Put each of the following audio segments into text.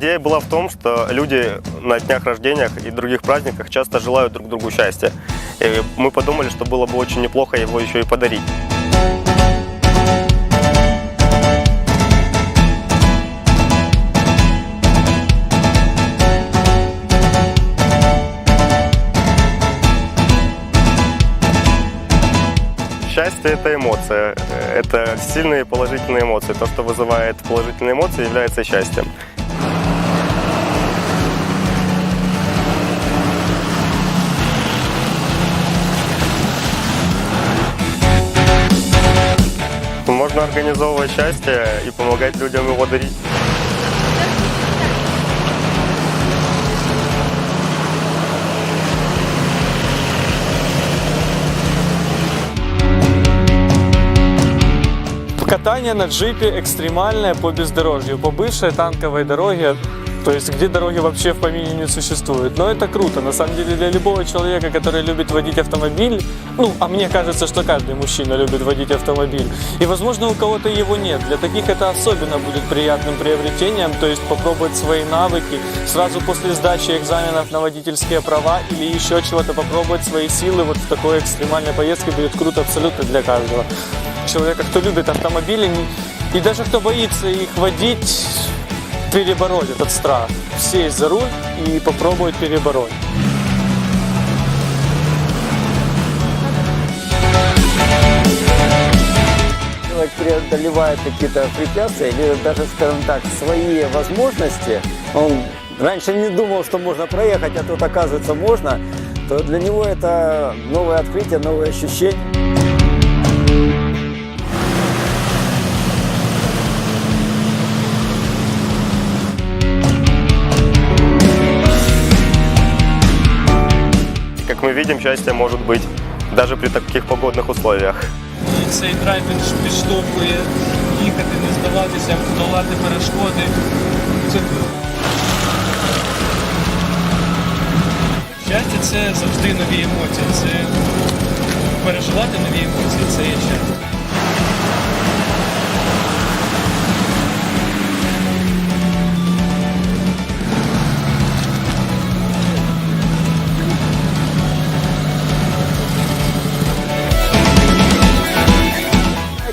Идея была в том, что люди на днях рождениях и других праздниках часто желают друг другу счастья. И мы подумали, что было бы очень неплохо его еще и подарить. Счастье – это эмоция, это сильные положительные эмоции. То, что вызывает положительные эмоции, является счастьем. Можно организовывать счастье и помогать людям его дарить. Катание на джипе экстремальное по бездорожью, по бывшей танковой дороге, то есть где дороги вообще в помине не существует. Но это круто, на самом деле для любого человека, который любит водить автомобиль, ну, а мне кажется, что каждый мужчина любит водить автомобиль, и возможно у кого-то его нет, для таких это особенно будет приятным приобретением, то есть попробовать свои навыки, сразу после сдачи экзаменов на водительские права или еще чего-то попробовать свои силы вот в такой экстремальной поездке будет круто абсолютно для каждого человека, кто любит автомобили и даже кто боится их водить, перебороть этот страх. Сесть за руль и попробовать перебороть. человек преодолевает какие-то препятствия или даже, скажем так, свои возможности, он раньше не думал, что можно проехать, а тут оказывается можно, то для него это новое открытие, новое ощущение. мы видим, счастье может быть даже при таких погодных условиях. І цей драйв він ж підштовхує їхати, не здаватися, долати перешкоди. Це круто. Щастя це завжди нові емоції. Це переживати нові емоції, це є щастя.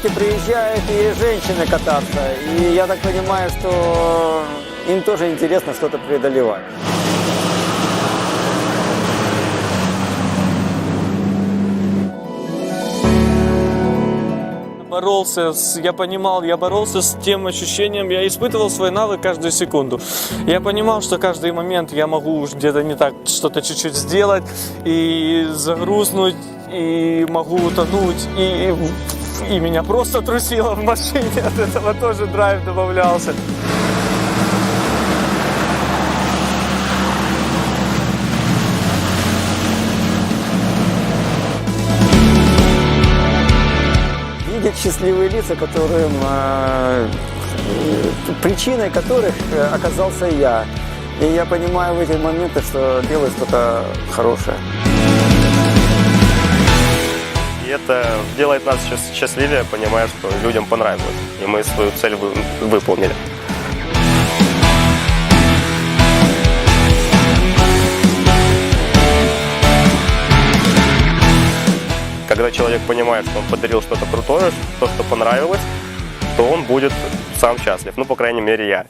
Знаете, приезжают и женщины кататься, и я так понимаю, что им тоже интересно что-то преодолевать. боролся, с, я понимал, я боролся с тем ощущением, я испытывал свой навык каждую секунду. Я понимал, что каждый момент я могу где-то не так что-то чуть-чуть сделать и загрузнуть, и могу утонуть, и, и меня просто трусило в машине, от этого тоже драйв добавлялся. видеть счастливые лица, которым э, причиной которых э, оказался я. И я понимаю в эти моменты, что делаю что-то хорошее. Это делает нас счаст- счастливее, понимая, что людям понравилось. И мы свою цель вы- выполнили. Когда человек понимает, что он подарил что-то крутое, то, что понравилось, то он будет сам счастлив. Ну, по крайней мере, я.